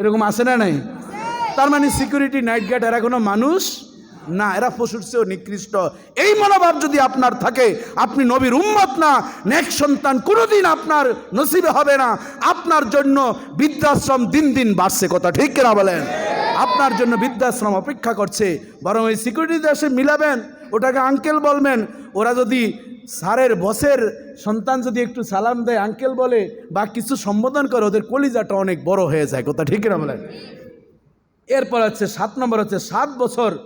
এরকম আছে না নাই? তার মানে সিকিউরিটি নাইট গার্ড এরা কোনো মানুষ না, এরা পশুর চেয়েও নিকৃষ্ট। এই মনোভাব যদি আপনার থাকে, আপনি নবীর উম্মত না, নেক সন্তান কোনোদিন আপনার নসিবে হবে না। আপনার জন্য বৃদ্ধাশ্রম দিন দিন বাড়ছে, কথা ঠিক কিনা বলেন? আপনার জন্য বৃদ্ধাশ্রম অপেক্ষা করছে। বরং ওই সিকিউরিটি এসে মিলাবেন, ওটাকে আঙ্কেল বলবেন, ওরা যদি স্যারের বসের সন্তান যদি একটু সালাম দেয়, আঙ্কেল বলে, বা, কিছু সম্বোধন করে, ওদের কলিজাটা অনেক বড় হয়ে যায়। কথা ঠিক না বলেন? এরপর হচ্ছে সাত নম্বর হচ্ছে সাত বছর,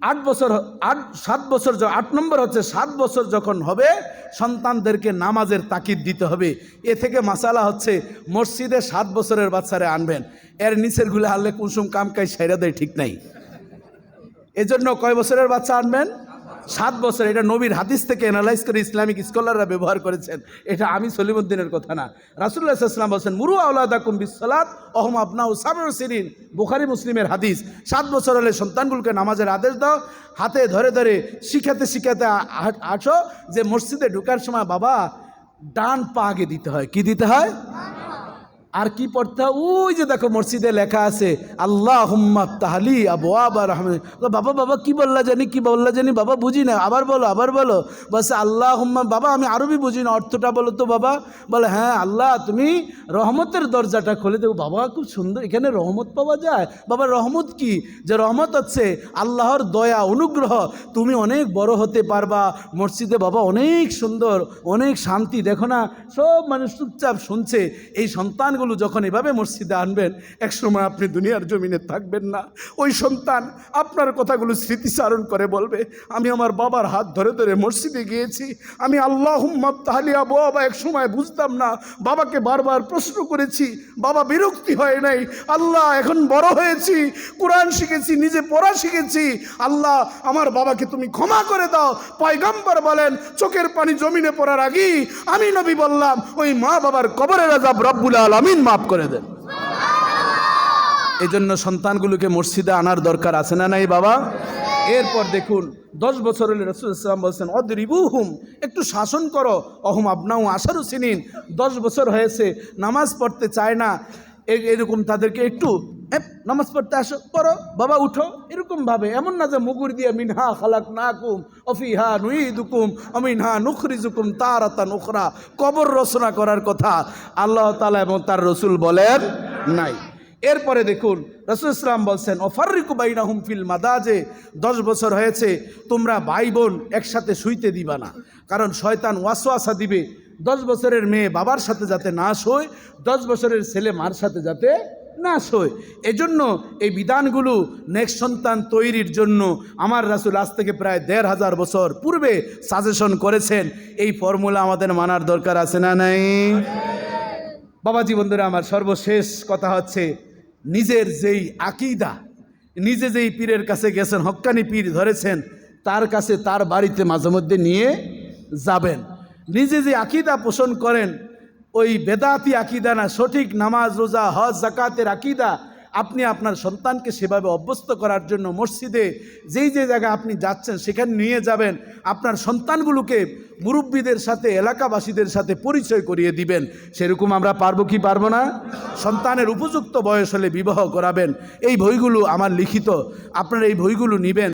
আট বছর, আট, সাত বছর আট নম্বর হচ্ছে সাত বছর যখন হবে, সন্তানদেরকে নামাজের তাকিদ দিতে হবে। এ থেকে মাসালা হচ্ছে, মসজিদে সাত বছরের বাচ্চারা আনবেন। এর নিচেরগুলো আনলে কুসুম কামকাই সাইরা দেয়, ঠিক নাই। এজন্য কয় বছরের বাচ্চা আনবেন? সাত বছর এটা নবীর হাদিস থেকে অ্যানালাইজ করে ইসলামিক স্কলাররা ব্যবহার করেছেন। এটা আমি সলিমুদ্দিনের কথা না। রাসুল্লাহ ইসলাম বলছেন, মুরু আউলাদাকুম বিসালাত অহম আপনা সাবর সিরিন বুখারি মুসলিমের হাদিস, সাত বছর হলে সন্তানগুলোকে নামাজের আদেশ দাও, হাতে ধরে ধরে শিখাতে শিখাতে আসো যে মসজিদে ঢোকার সময় বাবা ডান পা আগে দিতে হয়। কি দিতে হয়? আর কি পড়তে? ওই যে দেখো মসজিদে লেখা আছে আল্লাহ হুম্মা তাহলি আবু আবার বাবা বাবা, কি বললা জানি, কি বললা জানি, বাবা বুঝি না, আবার বলো আবার বলো। বলছে আল্লাহ হুম্মা বাবা, আমি আরবি বুঝি না, অর্থটা বলো তো বাবা। বলে হ্যাঁ আল্লাহ, তুমি রহমতের দরজাটা খুলে দেবো বাবা, খুব সুন্দর, এখানে রহমত পাওয়া যায়। বাবা, রহমত কি? যে রহমত হচ্ছে আল্লাহর দয়া, অনুগ্রহ। তুমি অনেক বড় হতে পারবা। মসজিদে বাবা অনেক সুন্দর, অনেক শান্তি। দেখো না, সব মানুষ চুপচাপ শুনছে, এই সন্তানগুলো যখন এভাবে মসজিদে আনবেন একসময় আপনি দুনিয়ার জমিনে থাকবেন না। ওই সন্তান আপনার কথাগুলো স্মৃতিচারণ করে বলবে, আমি আমার বাবার হাত ধরে ধরে মসজিদে গিয়েছি। আমি আল্লাহ তাহলিয়া বাবা এক সময় বুঝতাম না, বাবাকে বারবার প্রশ্ন করেছি, বাবা বিরক্তি হয় নাই, আল্লাহ এখন বড় হয়েছি, কোরআন শিখেছি, নিজে পড়া শিখেছি, আল্লাহ আমার বাবাকে তুমি ক্ষমা করে দাও। পয়গম্বর বলেন, চোখের পানি জমিনে পড়ার আগেই আমি নবী বললাম, ওই মা বাবার কবরের আজাব রব্বুল আলমিন মাফ করে দেন। এই জন্য সন্তানগুলোকে মসজিদে আনার দরকার আছে না নাই বাবা? এরপর দেখুন, দশ বছর হলে রসুল ইসলাম বলছেন অদরিবু হুম একটু শাসন করো। অহম আপনাও আশারও চিনিন দশ বছর হয়েছে, নামাজ পড়তে চায় না। এরকম তাদেরকে একটু নামাজ পড়তে আসো, পড়ো, বাবা উঠো, এরকম ভাবে, এমন না যে মুগুর দিয়ে, মিনহা খালাক না কুম অফিহা নুই দুকুম অমিনহা নুখরি জুকুম তার তারাতা নুখরা কবর রচনা করার কথা আল্লাহ তালা এবং তার রসুল বলেন নাই। এরপরে দেখুন, রসুল ইসলাম বলছেন অফারিকু বাইনা হুমফিল মাদাজে দশ বছর হয়েছে, তোমরা ভাই বোন একসাথে শুইতে দিবা না, কারণ শয়তান ওয়াসওয়াসা দিবে। দশ বছরের মেয়ে বাবার সাথে যাতে না শোয়, দশ বছরের ছেলে মার সাথে যাতে না শোয় এজন্য এই বিধানগুলো নেক্সট সন্তান তৈরির জন্য আমার রাসুল আজ থেকে প্রায় দেড় হাজার বছর পূর্বে সাজেশন করেছেন। এই ফর্মুলা আমাদের মানার দরকার আছে না নাই? বাবাজি বন্ধুরা, আমার সর্বশেষ কথা হচ্ছে, নিজের যেই আকিদা, নিজে যেই পীরের কাছে গেছেন, হক্কানি পীর ধরেছেন, তার কাছে তার বাড়িতে মাঝে মধ্যে নিয়ে যাবেন। নিজে যে আকিদা পোষণ করেন ওই বেদাতি আকিদা না, সঠিক নামাজ, রোজা, হজ জাকাতের আকিদা আপনি আপনার সন্তানকে সেভাবে অভ্যস্ত করার জন্য মসজিদে যেই যে জায়গা আপনি যাচ্ছেন সেখানে নিয়ে যাবেন, আপনার সন্তানগুলোকে মুরব্বীদের সাথে, এলাকাবাসীদের সাথে পরিচয় করিয়ে দিবেন। সেরকম আমরা পারব কি পারব না? সন্তানের উপযুক্ত বয়স হলে বিবাহ করাবেন। এই বইগুলো আমার লিখিত। আপনারা এই বইগুলো নেবেন।